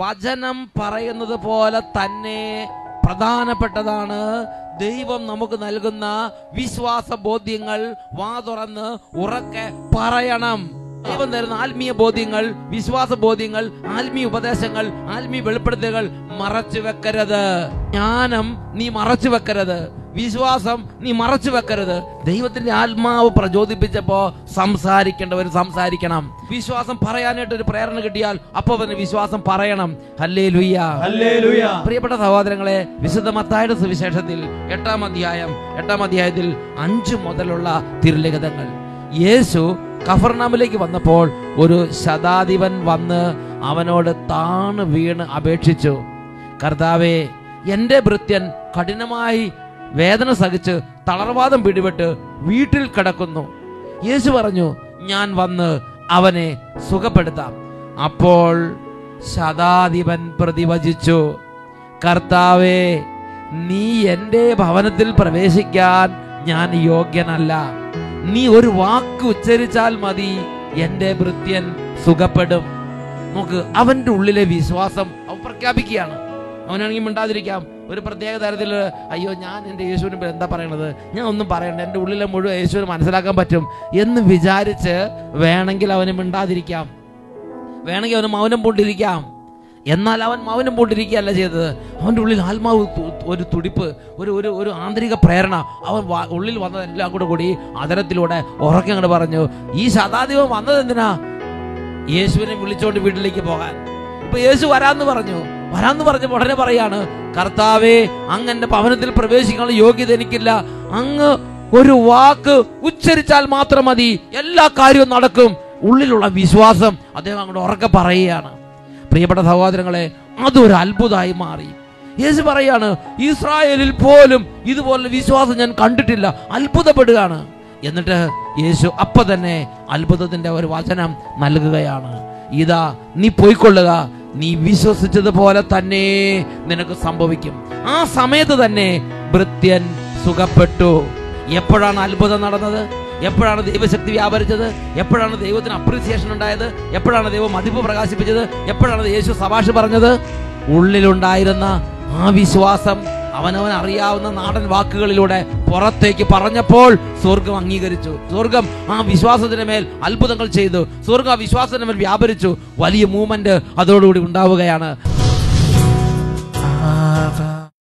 വചനം പറയുന്നത് പോലെ തന്നെ പ്രധാനപ്പെട്ടതാണ്. ദൈവം നമുക്ക് നൽകുന്ന വിശ്വാസ ബോധ്യങ്ങൾ വാ തുറന്ന് ഉറക്കെ പറയണം. ദൈവം തരുന്ന ആത്മീയ ബോധ്യങ്ങൾ വിശ്വാസ ബോധ്യങ്ങൾ ആത്മീയ ഉപദേശങ്ങൾ ആത്മീയ വെളിപ്പെടുത്തലുകൾ മറച്ചു വെക്കരുത് ജ്ഞാനം നീ മറച്ചു വെക്കരുത് വിശ്വാസം നീ മറച്ചു വെക്കരുത്. ദൈവത്തിന്റെ ആത്മാവ് പ്രചോദിപ്പിച്ചപ്പോ സംസാരിക്കേണ്ടവർ സംസാരിക്കണം. വിശ്വാസം പറയാനായിട്ട് ഒരു പ്രേരണ കിട്ടിയാൽ അപ്പൊ അവന് വിശ്വാസം പറയണം. ഹല്ലേ ലുയ്യ പ്രിയപ്പെട്ട സഹോദരങ്ങളെ വിശുദ്ധ മത്തായുടെ സുവിശേഷത്തിൽ എട്ടാം അധ്യായം എട്ടാം അധ്യായത്തിൽ അഞ്ചു മുതലുള്ള തിരുലിഖിതങ്ങൾ. യേശു കഫർനാമിലേക്ക് വന്നപ്പോൾ ഒരു ശതാധിപൻ വന്ന് അവനോട് താണു വീണ് അപേക്ഷിച്ചു. കർത്താവേ എന്റെ ഭൃത്യൻ കഠിനമായി വേദന സഹിച്ച് തളർവാദം പിടിപെട്ട് വീട്ടിൽ കിടക്കുന്നു. യേശു പറഞ്ഞു ഞാൻ വന്ന് അവനെ സുഖപ്പെടുത്താം. അപ്പോൾ ശതാധിപൻ പ്രതിവചിച്ചു കർത്താവേ നീ എന്റെ ഭവനത്തിൽ പ്രവേശിക്കാൻ ഞാൻ യോഗ്യനല്ല. നീ ഒരു വാക്ക് ഉച്ചരിച്ചാൽ മതി എന്റെ ഭൃത്യൻ സുഖപ്പെടും. നോക്ക് അവന്റെ ഉള്ളിലെ വിശ്വാസം അവൻ പ്രഖ്യാപിക്കുകയാണ്. അവനാണെങ്കിൽ മിണ്ടാതിരിക്കാം. ഒരു പ്രത്യേക തരത്തിൽ അയ്യോ ഞാൻ എന്റെ യേശുവിന് എന്താ പറയണത്? ഞാൻ ഒന്നും പറയണ്ട. എന്റെ ഉള്ളിലെ മുഴുവൻ യേശുവിന് മനസ്സിലാക്കാൻ പറ്റും. എന്ന് വിചാരിച്ച് വേണമെങ്കിൽ അവന് മിണ്ടാതിരിക്കാം. വേണമെങ്കിൽ അവന് മൗനം പൂണ്ടിരിക്കാം. എന്നാൽ അവൻ മൗനം പൂണ്ടിരിക്കുകയല്ല ചെയ്തത്. അവന്റെ ഉള്ളിൽ ആത്മാവ് ഒരു തുടിപ്പ് ഒരു ഒരു ഒരു ആന്തരിക പ്രേരണ അവൻ ഉള്ളിൽ വന്നതെല്ലാം കൂടെ കൂടി അതരത്തിലൂടെ ഉറക്കെ അങ്ങോട്ട് പറഞ്ഞു ഈ ശതാധിപം വന്നത് എന്തിനാ? യേശുവിനെ വിളിച്ചോണ്ട് വീട്ടിലേക്ക് പോകാൻ. ഇപ്പൊ യേശു വരാന്ന് പറഞ്ഞു. വരാന്ന് പറഞ്ഞ ഉടനെ പറയാണ് കർത്താവേ അങ്ങ് എന്റെ ഭവനത്തിൽ പ്രവേശിക്കാനുള്ള യോഗ്യത എനിക്കില്ല. അങ്ങ് ഒരു വാക്ക് ഉച്ചരിച്ചാൽ മാത്രം മതി. എല്ലാ കാര്യവും നടക്കും. ഉള്ളിലുള്ള വിശ്വാസം അദ്ദേഹം അങ്ങോട്ട് ഉറക്കെ പറയുകയാണ്. പ്രിയപ്പെട്ട സഹോദരങ്ങളെ അതൊരു അത്ഭുതമായി മാറി. യേശു പറയാണ് ഇസ്രായേലിൽ പോലും ഇതുപോലെ വിശ്വാസം ഞാൻ കണ്ടിട്ടില്ല. അത്ഭുതപ്പെടുകയാണ്. എന്നിട്ട് യേശു അപ്പൊ തന്നെ അത്ഭുതത്തിന്റെ ഒരു വചനം നൽകുകയാണ്. ഇതാ നീ പോയിക്കൊള്ളുക. നീ വിശ്വസിച്ചതുപോലെ തന്നെ നിനക്ക് സംഭവിക്കും. ആ സമയത്ത് തന്നെ ഭൃത്യൻ സുഖപ്പെട്ടു. എപ്പോഴാണ് അത്ഭുതം നടന്നത്? എപ്പോഴാണ് ദൈവശക്തി വ്യാപരിച്ചത്? എപ്പോഴാണ് ദൈവത്തിന് അപ്രീസിയേഷൻ ഉണ്ടായത്? എപ്പോഴാണ് ദൈവം മതിപ്പ് പ്രകാശിപ്പിച്ചത്? എപ്പോഴാണ് യേശു സഭാഷ് പറഞ്ഞത്? ഉള്ളിലുണ്ടായിരുന്ന ആ വിശ്വാസം അവനവൻ അറിയാവുന്ന നാടൻ വാക്കുകളിലൂടെ പുറത്തേക്ക് പറഞ്ഞപ്പോൾ സ്വർഗം അംഗീകരിച്ചു. സ്വർഗം ആ വിശ്വാസത്തിന് മേൽ അത്ഭുതങ്ങൾ ചെയ്തു. സ്വർഗം ആ വിശ്വാസത്തിന് മേൽ വ്യാപരിച്ചു. വലിയ മൂവ്മെന്റ് അതോടുകൂടി ഉണ്ടാവുകയാണ്.